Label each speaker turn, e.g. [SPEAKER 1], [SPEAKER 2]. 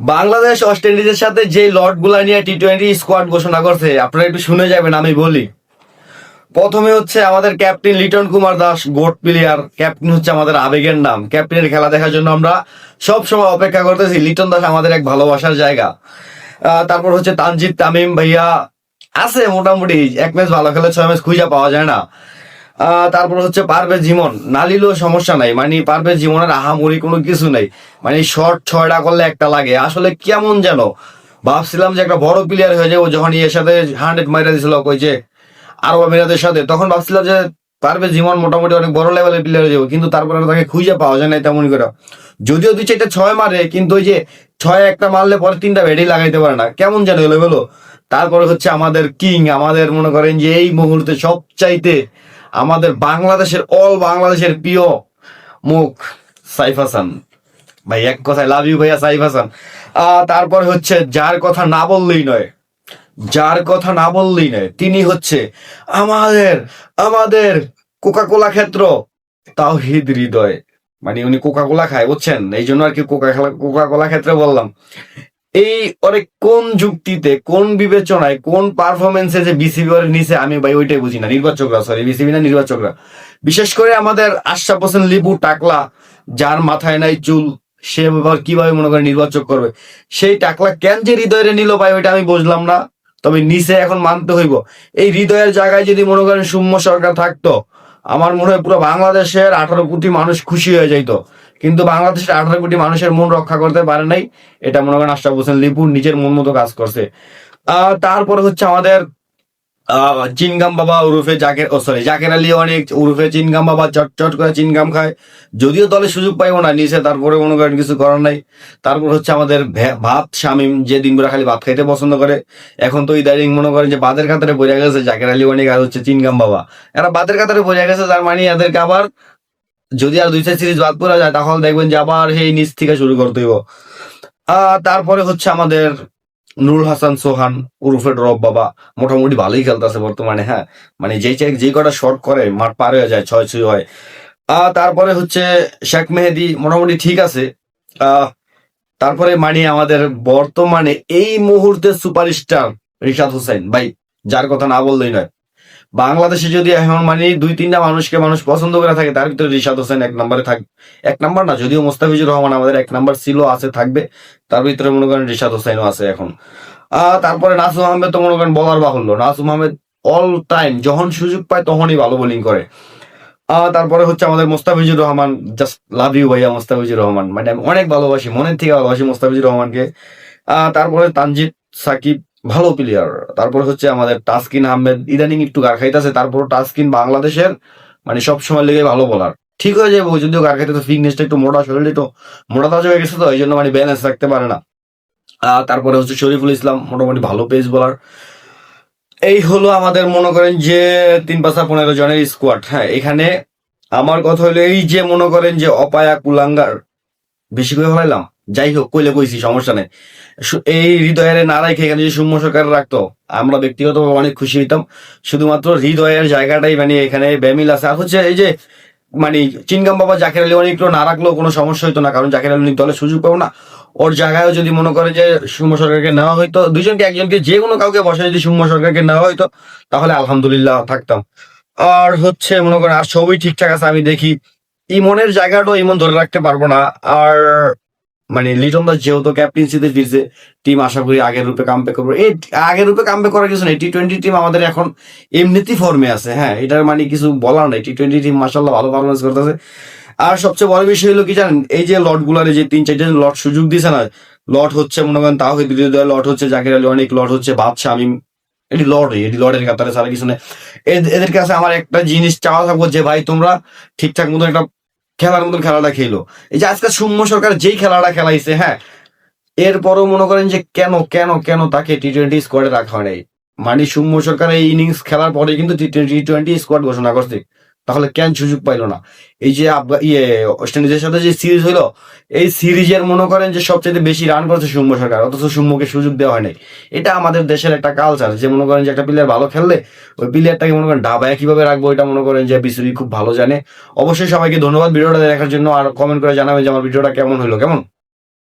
[SPEAKER 1] Bangladesh West ইন্ডিজের সাথে যে লটগুলা নিয়ে টি টোয়েন্টি স্কোয়াড ঘোষণা করছে, আপনারা একটু শুনে যাবেন, আমি বলি। প্রথমে হচ্ছে আমাদের captain Liton Kumar Das GOAT player captain হচ্ছে আমাদের আবেগের নাম। ক্যাপ্টেনের খেলা দেখার জন্য আমরা সব সময় অপেক্ষা করতেছি। লিটন দাস আমাদের এক ভালোবাসার জায়গা। তারপর হচ্ছে তানজিদ তামিম ভাইয়া আছে মোটামুটি, এক ম্যাচ ভালো খেলে ছয় ম্যাচ খুঁজে পাওয়া যায় না। তারপর হচ্ছে পারবে জীবন। না নিলেও সমস্যা নাই। মানে পারবে জীবনের আহামরি কোনো কিছু নাই। মানে শর্ট ছয়টা করলে একটা লাগে। আসলে কেমন যেন? ভাবছিলাম যে একটা বড় প্লেয়ার হয়ে যাব যখন ইয়ের সাথে হান্ড্রেড মাইরা দিছিল, কই যে আরব আমিরাতের সাথে, তখন ভাবছিলাম যে পারবে জীবন মোটামুটি অনেক বড় লেভেলের প্লেয়ার হয়ে যাব। কিন্তু তারপরে তাকে খুঁজে পাওয়া যায় না তেমন করে। যদিও দুই চারটা ছয় মারে, কিন্তু ওই যে ছয় একটা মারলে পরে তিনটা ব্যাটই লাগাইতে পারে না। কেমন যেন এলো বলো তারপরে হচ্ছে আমাদের কিং আমাদের মনে করেন যে এই মুহূর্তে সবচাইতে আমাদের বাংলাদেশের অল বাংলাদেশের প্রিয় মুখ সাইফ হাসান। ভাই, এক কথায় লাভ ইউ ভাইয়া সাইফ হাসান। তারপরে হচ্ছে যার কথা না বললেই নয়, যার কথা না বললেই নয়, তিনি হচ্ছে আমাদের আমাদের কোকা কোলা ক্ষেত্র তাওহিদ হৃদয়। মানে উনি কোকা কোলা খায়, বুঝছেন? এই জন্য আর কি কোকা কোকা কোলা ক্ষেত্রে বললাম। এই, ওরে, কোন যুক্তিতে, কোন বিবেচনায়, কোন পারফরমেন্সে যে বিসিবি ওর নিচে আমি ভাই ওইটাই বুঝি না। নির্বাচকরা সরি বিসিবি না, নির্বাচকরা। বিশেষ করে আমাদের আশরাফ হোসেন লিবু টাকলা, যার মাথায় নাই চুল, সে আবার কীভাবে মনে করে নির্বাচক করবে? সেই টাকলা কেন যে হৃদয়ে নিল ভাই, ওইটা আমি বুঝলাম না। তবে নিচে এখন মানতে হইব। এই হৃদয়ের জায়গায় যদি মনে করেন সৌম্য সরকার থাকতো, আমার মনে হয় পুরো বাংলাদেশের আঠারো কোটি মানুষ খুশি হয়ে যাইতো। কিন্তু বাংলাদেশের আঠারো কোটি মানুষের মন রক্ষা করতে পারে নাই। এটা মনে করেন আশরাফ হোসেন লিপুর নিজের মন মতো কাজ করছে। তারপরে হচ্ছে আমাদের চিনগাম বাবা উরুফে জাকের, ও সরি জাকের আলী অনেক উরুফে চিনগাম বাবা চট চট করে চিনগাম খায়। যদিও দলে সুযোগ পাইবো না নিচে, তারপরে মনে করেন কিছু করার নাই। তারপর হচ্ছে আমাদের ভাত, শামিম যে দিনগুলো খালি ভাত খাইতে পছন্দ করে, এখন তো ইদারিং মনে করেন যে বাদের কাতারে বোঝা গেছে জাকের আলী অনেক আর হচ্ছে চিনগাম বাবা। এরা বাদের কাতারে বোঝা গেছে তার মানে এদেরকে আবার যদি আর দুই চার সিরিজ বাদ পড়া যায় তাহলে দেখবেন যে আবার সেই নিচ থেকে শুরু করতে হইব। তারপরে হচ্ছে আমাদের নুরুল হাসান সোহান উরুফে রব বাবা মোটামুটি ভালোই খেলতেছে বর্তমানে হ্যাঁ। মানে যেই চাই যে কটা শর্ট করে মাঠ পার হয়ে যায় ছয় ছয় হয়। আহ, তারপরে হচ্ছে শেখ মেহেদি মোটামুটি ঠিক আছে। আহ, তারপরে মানে আমাদের বর্তমানে এই মুহূর্তে সুপারস্টার রিশাদ হোসেন। ভাই যার কথা না বললেই নয়। বাংলাদেশে যদি এখন মানে দুই, তিনটা মানুষকে মানুষ পছন্দ করে থাকে, তার ভিতরে রিশাদ হোসেন এক নম্বরে থাকবে এক নাম্বার না, যদিও মোস্তাফিজুর রহমান আমাদের এক নাম্বার ছিল আছে, থাকবে। তার ভিতরে মনে করেন রিশাদ হোসেনও আছে এখন। তারপরে নাসুম আহমেদ তো মনে করেন বলার বাহুল্য। নাসুম আহমেদ অল টাইম যখন সুযোগ পায় তখনই ভালো বোলিং করে। তারপরে হচ্ছে আমাদের Mustafizur Rahman just love you ভাইয়া মোস্তাফিজুর রহমান। মানে আমি অনেক ভালোবাসি, মনের থেকে ভালোবাসি মোস্তাফিজুর রহমানকে। তারপরে তানজিদ সাকিব ভালো প্লেয়ার তারপরে হচ্ছে আমাদের টাস্কিন আহমেদ, ইদানিং একটু গার খাইতেছে তারপর টাস্কিন বাংলাদেশের মানে সব সময় লেগে ভালো বলার ঠিক হয়ে যাবে যদিও গার খাইতে তো ফিটনেসটা একটু মোটা, শরীরটা একটু মোটা তাজা হয়ে গেছে তো, এই জন্য মানে ব্যালেন্স রাখতে পারে না। তারপরে হচ্ছে শরীফুল ইসলাম, মোটামুটি ভালো পেস বলার এই হলো আমাদের, মনে করেন যে, তিন পাঁচা পনেরো জনের স্কোয়াড হ্যাঁ এখানে আমার কথা হলো এই যে, মনে করেন যে, অপায়া কুলাঙ্গার, বেশি করে ফেলাইলাম যাই হোক কইলে কইছি, সমস্যা নেই। এই হৃদয়ের না রাখে এখানে যদি শূন্য সরকার রাখতো, আমরা ব্যক্তিগতভাবে অনেক খুশি হইতাম। শুধুমাত্র হৃদয়ের জায়গাটাই মানে এখানে ব্যামিল আছে। আর হচ্ছে এই যে মানে চিনগাম বাবা জাকের আলী অনেক না রাখলেও কোনো সমস্যা হইতো না, কারণ জাকের আলী দলে সুযোগ পাবো না। ওর জায়গায়ও যদি মনে করে যে সুম্য সরকারকে নেওয়া হইতো, দুজনকে, একজনকে যে কোনো কাউকে বসে যদি সুম্য সরকারকে নেওয়া হইতো, তাহলে আলহামদুলিল্লাহ থাকতাম। আর হচ্ছে মনে করেন, আর সবই ঠিকঠাক আছে, আমি দেখি। ইমনের জায়গাটাও ইমন ধরে রাখতে পারব না। আর মানে লিটন দাস যেহেতু ক্যাপ্টেন্সিতে ফিরছে টিম আশা করি আগের রূপে কামব্যাক করবে। এই আগের রূপে কামব্যাক করার কিছু নেই টি টোয়েন্টি টিম আমাদের এখন এমনিতেই ফর্মে আছে হ্যাঁ এটার মানে কিছু বলার নাই। টি টোয়েন্টি টিম মাসাল্লাহ ভালো পারফরমেন্স করতেছে। আর সবচেয়ে বড় বিষয় হলো কি জানেন, এই যে লট গুলারে যে তিন চারটে লট সুযোগ দিছে না লট হচ্ছে মনে করেন তাও হৃদয় লট হচ্ছে জাকির আলী অনেক লট হচ্ছে বাদশা আমি এটি লড়ে এটি লড়ের কাতারে সারা কিছু নেই। এদ- এদের কাছে আমার একটা জিনিস চাওয়া থাকব যে, ভাই, তোমরা ঠিকঠাক মতো একটা খেলার মতন খেলাটা খেলো। এই যে আজকে সৌম্য সরকার যেই খেলাটা খেলাইছে হ্যাঁ এরপরও মনে করেন যে কেন কেন কেন তাকে টি টোয়েন্টি স্কোয়াডে রাখা হয় নাই মানে সৌম্য সরকার এই ইনিংস খেলার পরে কিন্তু টি টোয়েন্টি স্কোয়াড ঘোষণা করছে। তাহলে কেন সুযোগ পাইলো না? এই যে ইয়ে ওয়েস্ট ইন্ডিজের সাথে যে সিরিজ হইল, এই সিরিজের মনে করেন যে সবচেয়ে বেশি রান করেছে সৌম্য সরকার, অথচ সৌম্যকে সুযোগ দেওয়া হয় নাই। এটা আমাদের দেশের একটা কালচার যে মনে করেন যে একটা প্লেয়ার ভালো খেললে, ওই প্লেয়ারটাকে মনে করেন ডাবায় কীভাবে রাখব, এটা মনে করেন যে বিসিবি খুব ভালো জানে। অবশ্যই সবাইকে ধন্যবাদ ভিডিওটা দেখার জন্য, আর কমেন্ট করে জানাবেন যে আমার ভিডিওটা কেমন হলো কেমন?